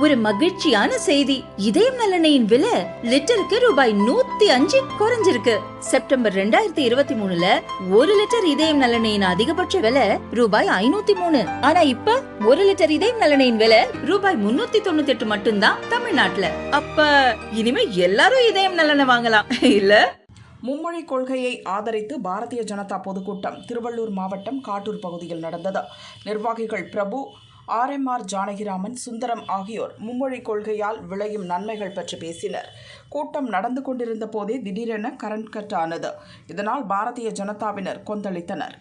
ஒரு மகிழ்ச்சியான செய்தி. இதயம் நல்லெண்ணெயின் விலை லிட்டருக்கு ரூபாய் நூத்தி அஞ்சு குறைஞ்சிருக்கு. செப்டம்பர் ரெண்டாயிரத்தி இருபத்தி மூணுல ஒரு லிட்டர் இதயம் நலனையின் அதிகபட்ச விலை ரூபாய் ஐநூத்தி மூணு. ஆனா இப்ப ஒரு லிட்டர் இதயம் நலனையின் விலை ரூபாய் முன்னூத்தி தொண்ணூத்தி எட்டு மட்டும்தான் தமிழ்நாட்டுல. அப்ப இனிமே எல்லாரும் இதயம் நலனை வாங்கலாம். இல்ல? மும்மொழி கொள்கையை ஆதரித்து பாரதிய ஜனதா பொதுக்கூட்டம் திருவள்ளூர் மாவட்டம் காட்டூர் பகுதியில் நடந்தது. நிர்வாகிகள் பிரபு ஆர்எம்ஆர் ஜானகிராமன் சுந்தரம் ஆகியோர் மும்மொழி கொள்கையால் விளையும் நன்மைகள் பற்றி பேசினர். கூட்டம் நடந்து கொண்டிருந்த போதே திடீரென கரண்ட் கட் ஆனது. இதனால் பாரதிய ஜனதாவினர் கொந்தளித்தனர்.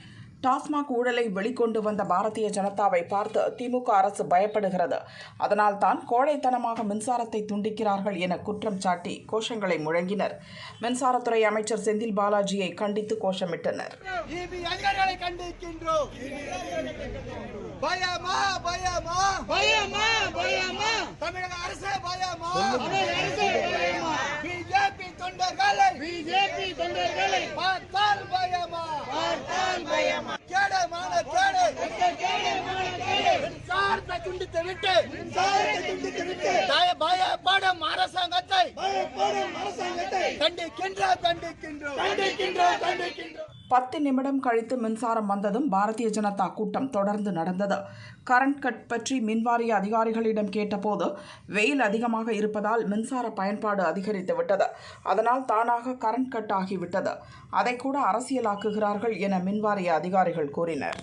டாஸ்மாக் ஊழலை வெளிக்கொண்டு வந்த பாரதிய ஜனதாவை பார்த்து திமுக அரசு பயப்படுகிறது. அதனால் தான் கோழைத்தனமாக மின்சாரத்தை துண்டிக்கிறார்கள் என குற்றம் சாட்டி கோஷங்களை முழங்கினர். மின்சாரத்துறை அமைச்சர் செந்தில் பாலாஜியை கண்டித்து கோஷமிட்டனர். பயமா பயமா? பயமா பயமா? தமிழக அரசு பயமா? பிஜேபி தொண்டர்களை பிஜேபி தொண்டர்களை பார்த்தால் பயமா? பார்த்தால் பயமா? கேடு. மான கேடு. மின்சாரத்தை துண்டித்து விட்டு மின்சாரத்தை துண்டித்து விட்டு. பயப்படும் அரசாங்கத்தை பயப்படும் அரசாங்கத்தை கண்டிக்கின்றோம் கண்டிக்கின்றோம். கண்டிக்கின்றோம் கண்டிக்கின்றோம். பத்து நிமிடம் கழித்து மின்சாரம் வந்ததும் பாரதிய ஜனதா கூட்டம் தொடர்ந்து நடந்தது. கரண்ட் கட் பற்றி மின்வாரிய அதிகாரிகளிடம் கேட்டபோது வெயில் அதிகமாக இருப்பதால் மின்சார பயன்பாடு அதிகரித்து விட்டது. அதனால் தானாக கரண்ட் கட் ஆகிவிட்டது. அதை கூட அரசியலாக்குகிறார்கள் என மின்வாரிய அதிகாரிகள் கூறினர்.